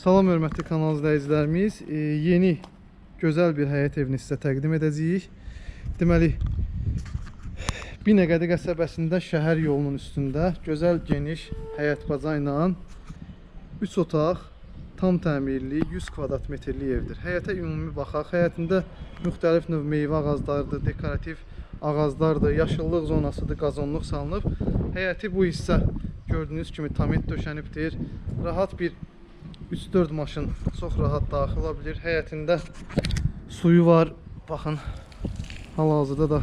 Salam hörmətli kanal izləyicilərimiz. E, yeni gözəl bir həyət evini sizə təqdim edəcəyik. Deməli Binəqədi qəsəbəsində şəhər yolunun üstündə gözəl geniş həyət baca ilə 3 otaq, tam təmirli 100 kvadrat metrli evdir. Həyətə ümumi baxaq. Həyətində müxtəlif növ meyvə ağaclarıdır, dekorativ ağaclardır, yaşıllıq zonasıdır, qazonluq salınıb. Həyəti bu hissə gördüyünüz kimi tamet döşənibdir. Rahat bir 3-4 maşın çox rahat daxil ola bilir. Suyu var. Baxın, hal-hazırda da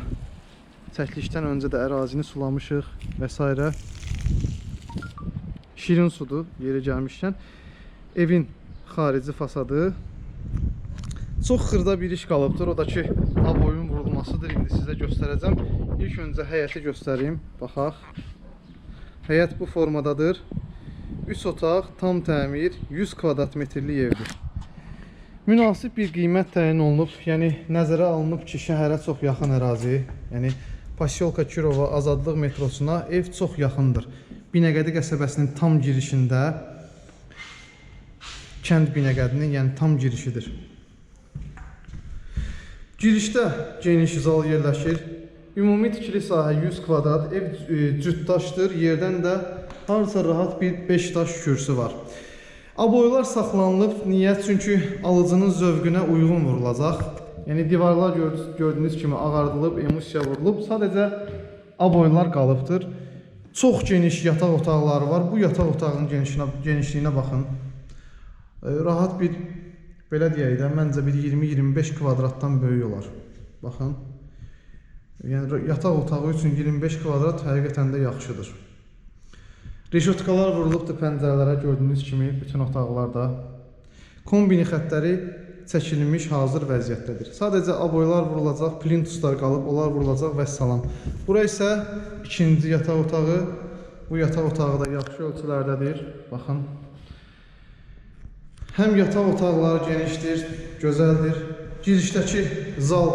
çəkilişdən öncə də ərazini sulamışıq və s. Şirin sudur yeri gəlmişkən. Evin xarici fasadı çox xırda bir iş qalıbdır. O da ki, aboyun vurulmasıdır. İndi sizə göstərəcəm. İlk öncə həyəti göstərim. Baxaq. Həyət bu formadadır. 3 otaq, tam təmir, 100 kvadrat metrli evdir. Münasib bir qiymət təyin olunub, yəni nəzərə alınıb ki, şəhərə çox yaxın ərazi, yəni Pasyolka Kirova Azadlıq metrosuna ev çox yaxındır. Binəqədi qəsəbəsinin tam girişində kənd Binəqədinin, yəni tam girişidir. Girişdə geniş zal yerləşir. Ümumi tikili sahə 100 kvadrat, ev e, cütdaşdır. Yerdən də harca rahat bir 5 daş kürsü var. Aboylar saxlanılıb. Niyə? Çünki alıcının zövqünə uyğun vurulacaq. Yəni divarlar gördüyünüz, kimi ağardılıb, emulsiya vurulub. Sadəcə aboylar qalıbdır. Çox geniş yataq otaqları var. Bu yataq otağının genişliyinə, genişliyinə baxın. E, Rahat bir belə deyək də, məncə bir 20-25 kvadratdan böyük olar. Baxın. Yəni yataq otağı üçün 25 kvadrat həqiqətən də yaxşıdır. Reşotkalar vurulubdur pəncərələrə gördüyünüz kimi bütün otaqlarda. Kombini xəttləri çəkilmiş hazır vəziyyətdədir. Sadəcə aboylar vurulacaq, plintuslar qalıb, onlar vurulacaq və salam. Bura isə ikinci yataq otağı. Bu yataq otağı da yaxşı ölçülərdədir. Baxın. Həm yataq otaqları genişdir, gözəldir. Girişdəki zal,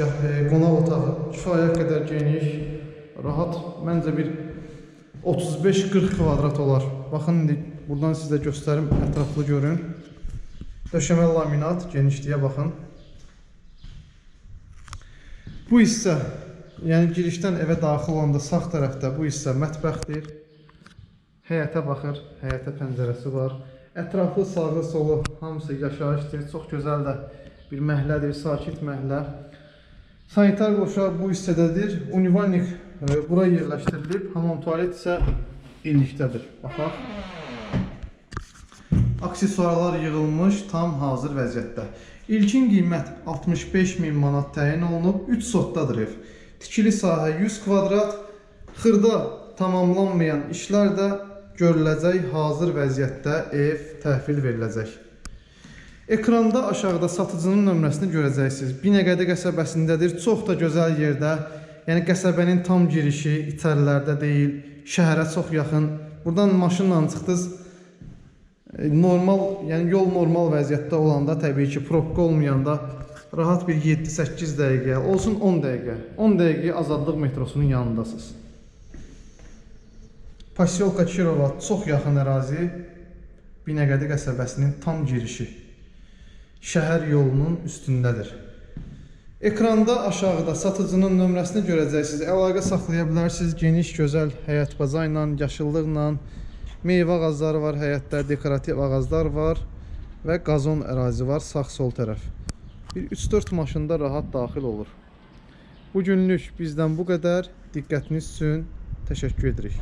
e, qonaq otağı kifayət qədər geniş, rahat. Məncə bir 35-40 kvadrat olar. Baxın indi buradan sizə göstərim, ətraflı görün. Döşəmə laminat, genişliyə baxın. Bu hissə, yəni girişdən evə daxil olanda sağ tərəfdə bu hissə mətbəxdir. Həyətə baxır, həyətə pəncərəsi var. Ətraflı sağı solu hamısı yaşayışdır. Çox gözəl də bir məhəllədir, sakit məhəllə. Sanitar qoşa bu hissədədir. Univalnik e, bura yerləşdirilib. Hamam tualet isə illikdədir. Baxaq. Aksesuarlar yığılmış, tam hazır vəziyyətdə. İlkin qiymət 65 min manat təyin olunub, 3 sotdadır ev. Tikili sahə 100 kvadrat, xırda tamamlanmayan işlər də görüləcək hazır vəziyyətdə ev təhvil veriləcək. Ekranda aşağıda satıcının nömrəsini görəcəksiniz. Binəqədi qəsəbəsindədir, çox da gözəl yerdə. Yəni qəsəbənin tam girişi itərlərdə deyil, şəhərə çox yaxın. Buradan maşınla çıxdınız, e, normal, yəni yol normal vəziyyətdə olanda təbii ki, probka olmayanda rahat bir 7-8 dəqiqə, olsun 10 dəqiqə. 10 dəqiqə Azadlıq metrosunun yanındasınız. Pasyolka Kirova çox yaxın ərazi. Binəqədi qəsəbəsinin tam girişi. Şəhər yolunun üstündədir. Ekranda aşağıda satıcının nömrəsini görəcəksiniz. Əlaqə saxlaya bilərsiniz. Geniş, gözəl həyət baza ilə, yaşıllıqla, meyvə ağacları var həyətdə, dekorativ ağaclar var və qazon ərazi var sağ-sol tərəf. Bir 3-4 maşında rahat daxil olur. Bu günlük bizdən bu qədər. Diqqətiniz üçün təşəkkür edirik.